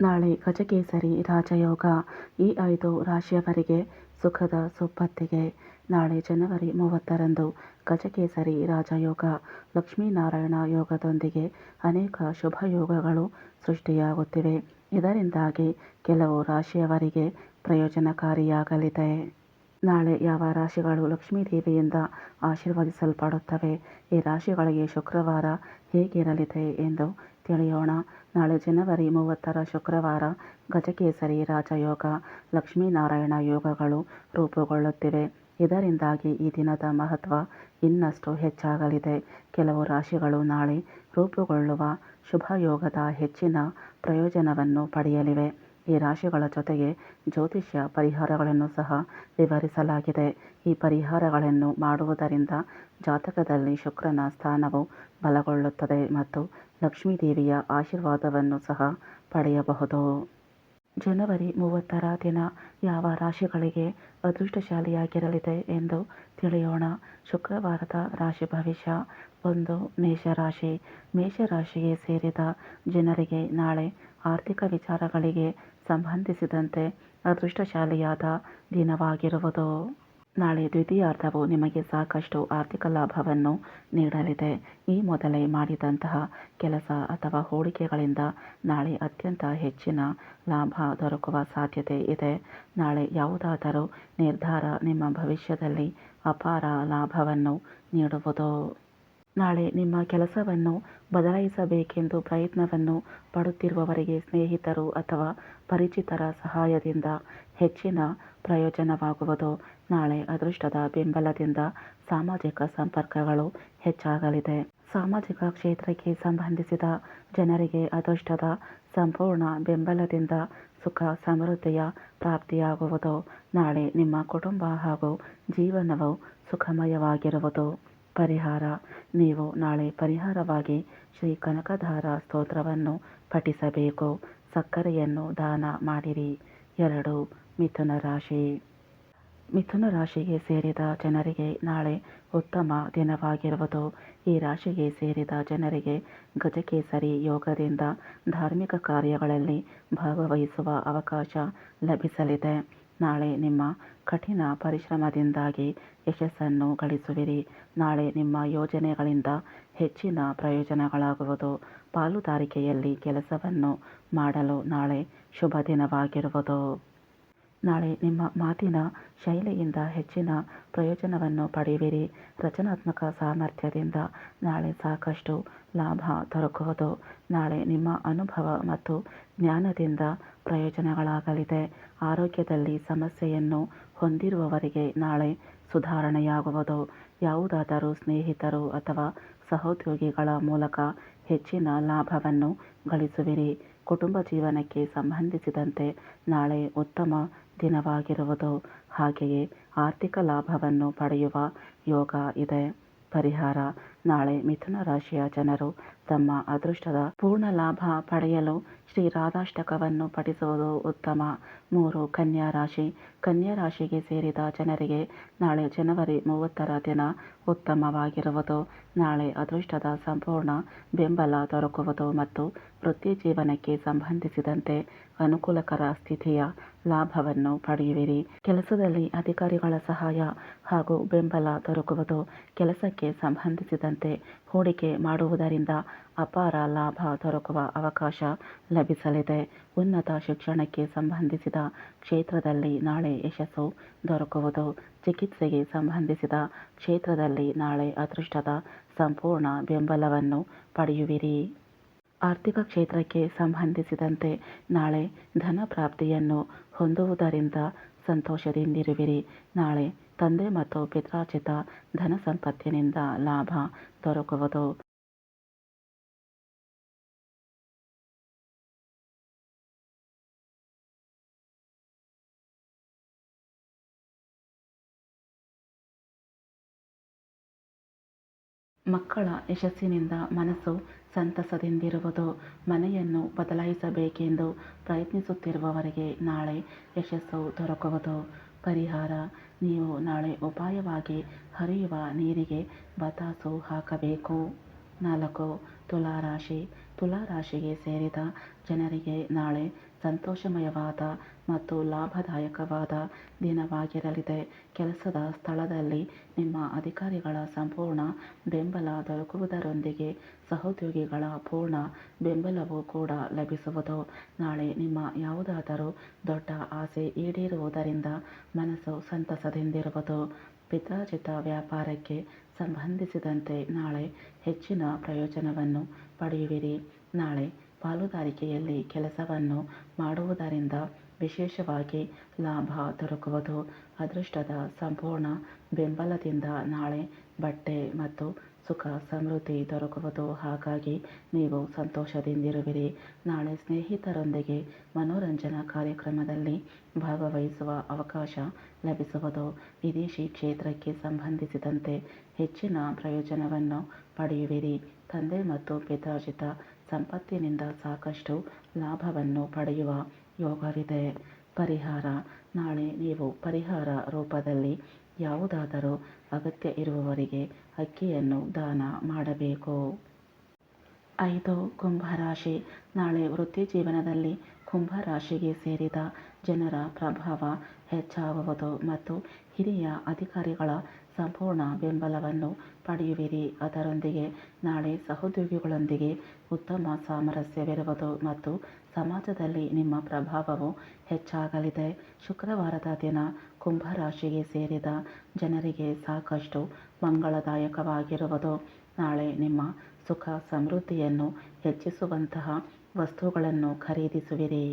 ನಾಳೆ ಗಜಕೇಸರಿ ರಾಜಯೋಗ. ಈ ಐದು ರಾಶಿಯವರಿಗೆ ಸುಖದ ಸುಪ್ಪತ್ತಿಗೆ ನಾಳೆ ಜನವರಿ ಮೂವತ್ತರಂದು ಗಜಕೇಸರಿ ರಾಜಯೋಗ. ಲಕ್ಷ್ಮೀನಾರಾಯಣ ಯೋಗದೊಂದಿಗೆ ಅನೇಕ ಶುಭಯೋಗಗಳು ಸೃಷ್ಟಿಯಾಗುತ್ತಿವೆ. ಇದರಿಂದಾಗಿ ಕೆಲವು ರಾಶಿಯವರಿಗೆ ಪ್ರಯೋಜನಕಾರಿಯಾಗಲಿದೆ. ನಾಳೆ ಯಾವ ರಾಶಿಗಳು ಲಕ್ಷ್ಮೀ ದೇವಿಯಿಂದ ಆಶೀರ್ವದಿಸಲ್ಪಡುತ್ತವೆ? ಈ ರಾಶಿಗಳಿಗೆ ಶುಕ್ರವಾರ ಹೇಗಿರಲಿದೆ ಎಂದು ತಿಳಿಯೋಣ. ನಾಳೆ ಜನವರಿ ಮೂವತ್ತರ ಶುಕ್ರವಾರ ಗಜಕೇಸರಿ ರಾಜಯೋಗ, ಲಕ್ಷ್ಮೀನಾರಾಯಣ ಯೋಗಗಳು ರೂಪುಗೊಳ್ಳುತ್ತಿವೆ. ಇದರಿಂದಾಗಿ ಈ ದಿನದ ಮಹತ್ವ ಇನ್ನಷ್ಟು ಹೆಚ್ಚಾಗಲಿದೆ. ಕೆಲವು ರಾಶಿಗಳು ನಾಳೆ ರೂಪುಗೊಳ್ಳುವ ಶುಭಯೋಗದ ಹೆಚ್ಚಿನ ಪ್ರಯೋಜನವನ್ನು ಪಡೆಯಲಿವೆ. ಈ ರಾಶಿಗಳ ಜೊತೆಗೆ ಜ್ಯೋತಿಷ್ಯ ಪರಿಹಾರಗಳನ್ನು ಸಹ ವಿವರಿಸಲಾಗಿದೆ. ಈ ಪರಿಹಾರಗಳನ್ನು ಮಾಡುವುದರಿಂದ ಜಾತಕದಲ್ಲಿ ಶುಕ್ರನ ಸ್ಥಾನವು ಬಲಗೊಳ್ಳುತ್ತದೆ ಮತ್ತು ಲಕ್ಷ್ಮೀದೇವಿಯ ಆಶೀರ್ವಾದವನ್ನು ಸಹ ಪಡೆಯಬಹುದು. ಜನವರಿ ಮೂವತ್ತರ ದಿನ ಯಾವ ರಾಶಿಗಳಿಗೆ ಅದೃಷ್ಟಶಾಲಿಯಾಗಿರಲಿದೆ ಎಂದು ತಿಳಿಯೋಣ. ಶುಕ್ರವಾರದ ರಾಶಿ ಭವಿಷ್ಯ ಒಂದು ಮೇಷರಾಶಿ. ಮೇಷರಾಶಿಗೆ ಸೇರಿದ ಜನರಿಗೆ ನಾಳೆ ಆರ್ಥಿಕ ವಿಚಾರಗಳಿಗೆ ಸಂಬಂಧಿಸಿದಂತೆ ಅದೃಷ್ಟಶಾಲಿಯಾದ ದಿನವಾಗಿರುವುದು. ನಾಳೆ ದ್ವಿತೀಯಾರ್ಧವು ನಿಮಗೆ ಸಾಕಷ್ಟು ಆರ್ಥಿಕ ಲಾಭವನ್ನು ನೀಡಲಿದೆ. ಈ ಮೊದಲೇ ಮಾಡಿದಂತಹ ಕೆಲಸ ಅಥವಾ ಹೂಡಿಕೆಗಳಿಂದ ನಾಳೆ ಅತ್ಯಂತ ಹೆಚ್ಚಿನ ಲಾಭ ದೊರಕುವ ಸಾಧ್ಯತೆ ಇದೆ. ನಾಳೆ ಯಾವುದಾದರೂ ನಿರ್ಧಾರ ನಿಮ್ಮ ಭವಿಷ್ಯದಲ್ಲಿ ಅಪಾರ ಲಾಭವನ್ನು ನೀಡುವುದು. ನಾಳೆ ನಿಮ್ಮ ಕೆಲಸವನ್ನು ಬದಲಾಯಿಸಬೇಕೆಂದು ಪ್ರಯತ್ನವನ್ನು ಪಡುತ್ತಿರುವವರಿಗೆ ಸ್ನೇಹಿತರು ಅಥವಾ ಪರಿಚಿತರ ಸಹಾಯದಿಂದ ಹೆಚ್ಚಿನ ಪ್ರಯೋಜನವಾಗುವುದು. ನಾಳೆ ಅದೃಷ್ಟದ ಬೆಂಬಲದಿಂದ ಸಾಮಾಜಿಕ ಸಂಪರ್ಕಗಳು ಹೆಚ್ಚಾಗಲಿದೆ. ಸಾಮಾಜಿಕ ಕ್ಷೇತ್ರಕ್ಕೆ ಸಂಬಂಧಿಸಿದ ಜನರಿಗೆ ಅದೃಷ್ಟದ ಸಂಪೂರ್ಣ ಬೆಂಬಲದಿಂದ ಸುಖ, ಸಮೃದ್ಧಿಯ ಪ್ರಾಪ್ತಿಯಾಗುವುದು. ನಾಳೆ ನಿಮ್ಮ ಕುಟುಂಬ ಹಾಗೂ ಜೀವನವು ಸುಖಮಯವಾಗಿರುವುದು. ಪರಿಹಾರ. ನೀವು ನಾಳೆ ಪರಿಹಾರವಾಗಿ ಶ್ರೀ ಕನಕಧಾರ ಸ್ತೋತ್ರವನ್ನು ಪಠಿಸಬೇಕು. ಸಕ್ಕರೆಯನ್ನು ದಾನ ಮಾಡಿರಿ. ಎರಡು, ಮಿಥುನ ರಾಶಿ. ಮಿಥುನ ರಾಶಿಗೆ ಸೇರಿದ ಜನರಿಗೆ ನಾಳೆ ಉತ್ತಮ ದಿನವಾಗಿರುವುದು. ಈ ರಾಶಿಗೆ ಸೇರಿದ ಜನರಿಗೆ ಗಜಕೇಸರಿ ಯೋಗದಿಂದ ಧಾರ್ಮಿಕ ಕಾರ್ಯಗಳಲ್ಲಿ ಭಾಗವಹಿಸುವ ಅವಕಾಶ ಲಭಿಸಲಿದೆ. ನಾಳೆ ನಿಮ್ಮ ಕಠಿಣ ಪರಿಶ್ರಮದಿಂದಾಗಿ ಯಶಸ್ಸನ್ನು ಗಳಿಸುವಿರಿ. ನಾಳೆ ನಿಮ್ಮ ಯೋಜನೆಗಳಿಂದ ಹೆಚ್ಚಿನ ಪ್ರಯೋಜನಗಳಾಗುವುದು. ಪಾಲುದಾರಿಕೆಯಲ್ಲಿ ಕೆಲಸವನ್ನು ಮಾಡಲು ನಾಳೆ ಶುಭ ದಿನವಾಗಿರುವುದು ನಾಳೆ ನಿಮ್ಮ ಮಾತಿನ ಶೈಲಿಯಿಂದ ಹೆಚ್ಚಿನ ಪ್ರಯೋಜನವನ್ನು ಪಡೆಯುವಿರಿ ರಚನಾತ್ಮಕ ಸಾಮರ್ಥ್ಯದಿಂದ ನಾಳೆ ಸಾಕಷ್ಟು ಲಾಭ ದೊರಕುವುದು. ನಾಳೆ ನಿಮ್ಮ ಅನುಭವ ಮತ್ತು ಜ್ಞಾನದಿಂದ ಪ್ರಯೋಜನಗಳಾಗಲಿದೆ. ಆರೋಗ್ಯದಲ್ಲಿ ಸಮಸ್ಯೆಯನ್ನು ಹೊಂದಿರುವವರಿಗೆ ನಾಳೆ ಸುಧಾರಣೆಯಾಗುವುದು. ಯಾವುದಾದರೂ ಸ್ನೇಹಿತರು ಅಥವಾ ಸಹೋದ್ಯೋಗಿಗಳ ಮೂಲಕ ಹೆಚ್ಚಿನ ಲಾಭವನ್ನು ಗಳಿಸುವಿರಿ. ಕುಟುಂಬ ಜೀವನಕ್ಕೆ ಸಂಬಂಧಿಸಿದಂತೆ ನಾಳೆ ಉತ್ತಮ ದಿನವಾಗಿರುವುದು. ಹಾಗೆಯೇ ಆರ್ಥಿಕ ಲಾಭವನ್ನು ಪಡೆಯುವ ಯೋಗ ಇದೆ. ಪರಿಹಾರ ನಾಳೆ ಮಿಥುನ ರಾಶಿಯ ಜನರು ತಮ್ಮ ಅದೃಷ್ಟದ ಪೂರ್ಣ ಲಾಭ ಪಡೆಯಲು ಶ್ರೀ ರಾಧಾಷ್ಟಕವನ್ನು ಪಠಿಸುವುದು ಉತ್ತಮ. ಮೂರು ಕನ್ಯಾ ರಾಶಿ. ಕನ್ಯಾ ರಾಶಿಗೆ ಸೇರಿದ ಜನರಿಗೆ ನಾಳೆ ಜನವರಿ ಮೂವತ್ತರ ದಿನ ಉತ್ತಮವಾಗಿರುವುದು. ನಾಳೆ ಅದೃಷ್ಟದ ಸಂಪೂರ್ಣ ಬೆಂಬಲ ದೊರಕುವುದು ಮತ್ತು ವೃತ್ತಿ ಜೀವನಕ್ಕೆ ಸಂಬಂಧಿಸಿದಂತೆ ಅನುಕೂಲಕರ ಸ್ಥಿತಿಯ ಲಾಭವನ್ನು ಪಡೆಯುವಿರಿ. ಕೆಲಸದಲ್ಲಿ ಅಧಿಕಾರಿಗಳ ಸಹಾಯ ಹಾಗೂ ಬೆಂಬಲ ದೊರಕುವುದು ಕೆಲಸಕ್ಕೆ ಸಂಬಂಧಿಸಿದಂತೆ ಹೂಡಿಕೆ ಮಾಡುವುದರಿಂದ ಅಪಾರ ಲಾಭ ದೊರಕುವ ಅವಕಾಶ ಲಭಿಸಲಿದೆ. ಉನ್ನತ ಶಿಕ್ಷಣಕ್ಕೆ ಸಂಬಂಧಿಸಿದ ಕ್ಷೇತ್ರದಲ್ಲಿ ನಾಳೆ ಯಶಸ್ಸು ದೊರಕುವುದು, ಚಿಕಿತ್ಸೆಗೆ ಸಂಬಂಧಿಸಿದ ಕ್ಷೇತ್ರದಲ್ಲಿ ನಾಳೆ ಅದೃಷ್ಟದ ಸಂಪೂರ್ಣ ಬೆಂಬಲವನ್ನು ಪಡೆಯುವಿರಿ. ಆರ್ಥಿಕ ಕ್ಷೇತ್ರಕ್ಕೆ ಸಂಬಂಧಿಸಿದಂತೆ ನಾಳೆ ಧನಪ್ರಾಪ್ತಿಯನ್ನು ಹೊಂದುವುದರಿಂದ ಸಂತೋಷದಿಂದಿರುವಿರಿ. ನಾಳೆ ತಂದೆ ಮತ್ತು ಪಿತ್ರಾರ್ಜಿತ ಧನ ಸಂಪತ್ತಿನಿಂದ ಲಾಭ ದೊರಕುವುದು. ಮಕ್ಕಳ ಯಶಸ್ಸಿನಿಂದ ಮನಸ್ಸು ಸಂತಸದಿಂದಿರುವುದು. ಮನೆಯನ್ನು ಬದಲಾಯಿಸಬೇಕೆಂದು ಪ್ರಯತ್ನಿಸುತ್ತಿರುವವರಿಗೆ ನಾಳೆ ಯಶಸ್ಸು ದೊರಕುವುದು. ಪರಿಹಾರ. ನೀವು ನಾಳೆ ಉಪಾಯವಾಗಿ ಹರಿಯುವ ನೀರಿಗೆ ಬತಾಸು ಹಾಕಬೇಕು. ನಾಲ್ಕು ತುಲಾರಾಶಿ ತುಲಾರಾಶಿಗೆ ಸೇರಿದ ಜನರಿಗೆ ನಾಳೆ ಸಂತೋಷಮಯವಾದ ಮತ್ತು ಲಾಭದಾಯಕವಾದ ದಿನವಾಗಿರಲಿದೆ. ಕೆಲಸದ ಸ್ಥಳದಲ್ಲಿ ನಿಮ್ಮ ಅಧಿಕಾರಿಗಳ ಸಂಪೂರ್ಣ ಬೆಂಬಲ ದೊರಕುವುದರೊಂದಿಗೆ ಸಹೋದ್ಯೋಗಿಗಳ ಪೂರ್ಣ ಬೆಂಬಲವೂ ಕೂಡ ಲಭಿಸುವುದು. ನಾಳೆ ನಿಮ್ಮ ಯಾವುದಾದರೂ ದೊಡ್ಡ ಆಸೆ ಈಡೇರುವುದರಿಂದ ಮನಸ್ಸು ಸಂತಸದಿಂದಿರುವುದು. ಪಿತ್ರಾರ್ಜಿತ ವ್ಯಾಪಾರಕ್ಕೆ ಸಂಬಂಧಿಸಿದಂತೆ ನಾಳೆ ಹೆಚ್ಚಿನ ಪ್ರಯೋಜನವನ್ನು ಪಡೆಯುವಿರಿ. ನಾಳೆ ಪಾಲುದಾರಿಕೆಯಲ್ಲಿ ಕೆಲಸವನ್ನು ಮಾಡುವುದರಿಂದ ವಿಶೇಷವಾಗಿ ಲಾಭ ದೊರಕುವುದು. ಅದೃಷ್ಟದ ಸಂಪೂರ್ಣ ಬೆಂಬಲದಿಂದ ನಾಳೆ ಬಟ್ಟೆ ಮತ್ತು ಸುಖ ಸಮೃದ್ಧಿ ದೊರಕುವುದು. ಹಾಗಾಗಿ ನೀವು ಸಂತೋಷದಿಂದಿರುವಿರಿ. ನಾಳೆ ಸ್ನೇಹಿತರೊಂದಿಗೆ ಮನೋರಂಜನಾ ಕಾರ್ಯಕ್ರಮದಲ್ಲಿ ಭಾಗವಹಿಸುವ ಅವಕಾಶ ಲಭಿಸುವುದು. ವಿದೇಶಿ ಕ್ಷೇತ್ರಕ್ಕೆ ಸಂಬಂಧಿಸಿದಂತೆ ಹೆಚ್ಚಿನ ಪ್ರಯೋಜನವನ್ನು ಪಡೆಯುವಿರಿ. ತಂದೆ ಮತ್ತು ಪಿತಾಜಿತ ಸಂಪತ್ತಿನಿಂದ ಸಾಕಷ್ಟು ಲಾಭವನ್ನು ಪಡೆಯುವ ಯೋಗವಿದೆ. ಪರಿಹಾರ. ನಾಳೆ ನೀವು ಪರಿಹಾರ ರೂಪದಲ್ಲಿ ಯಾವುದಾದರೂ ಅಗತ್ಯ ಇರುವವರಿಗೆ ಅಕ್ಕಿಯನ್ನು ದಾನ ಮಾಡಬೇಕು. ಐದು ಕುಂಭರಾಶಿ ನಾಳೆ ವೃತ್ತಿ ಜೀವನದಲ್ಲಿ ಕುಂಭರಾಶಿಗೆ ಸೇರಿದ ಜನರ ಪ್ರಭಾವ ಹೆಚ್ಚಾಗುವುದು ಮತ್ತು ಹಿರಿಯ ಅಧಿಕಾರಿಗಳ ಸಂಪೂರ್ಣ ಬೆಂಬಲವನ್ನು ಪಡೆಯುವಿರಿ. ಅದರೊಂದಿಗೆ ನಾಳೆ ಸಹೋದ್ಯೋಗಿಗಳೊಂದಿಗೆ ಉತ್ತಮ ಸಾಮರಸ್ಯವಿರುವುದು ಮತ್ತು ಸಮಾಜದಲ್ಲಿ ನಿಮ್ಮ ಪ್ರಭಾವವು ಹೆಚ್ಚಾಗಲಿದೆ. ಶುಕ್ರವಾರದ ದಿನ ಕುಂಭ ರಾಶಿಗೆ ಸೇರಿದ ಜನರಿಗೆ ಸಾಕಷ್ಟು ಮಂಗಳದಾಯಕವಾಗಿರುವುದು. ನಾಳೆ ನಿಮ್ಮ ಸುಖ ಸಮೃದ್ಧಿಯನ್ನು ಹೆಚ್ಚಿಸುವಂತಹ ವಸ್ತುಗಳನ್ನು ಖರೀದಿಸುವಿರಿ.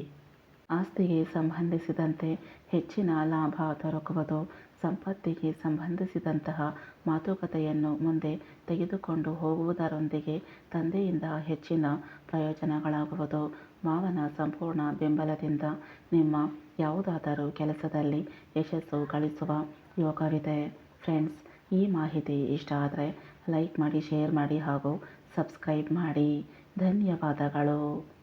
ಆಸ್ತಿಗೆ ಸಂಬಂಧಿಸಿದಂತೆ ಹೆಚ್ಚಿನ ಲಾಭ ದೊರಕುವುದು, ಸಂಪತ್ತಿಗೆ ಸಂಬಂಧಿಸಿದಂತಹ ಮಾತುಕತೆಯನ್ನು ಮುಂದೆ ತೆಗೆದುಕೊಂಡು ಹೋಗುವುದರೊಂದಿಗೆ ತಂದೆಯಿಂದ ಹೆಚ್ಚಿನ ಪ್ರಯೋಜನಗಳಾಗುವುದು. ಮಾವನ ಸಂಪೂರ್ಣ ಬೆಂಬಲದಿಂದ ನಿಮ್ಮ ಯಾವುದಾದರೂ ಕೆಲಸದಲ್ಲಿ ಯಶಸ್ಸು ಗಳಿಸುವ ಯೋಗವಿದೆ. ಫ್ರೆಂಡ್ಸ್, ಈ ಮಾಹಿತಿ ಇಷ್ಟ ಆದರೆ ಲೈಕ್ ಮಾಡಿ, ಶೇರ್ ಮಾಡಿ ಹಾಗೂ ಸಬ್ಸ್ಕ್ರೈಬ್ ಮಾಡಿ. ಧನ್ಯವಾದಗಳು.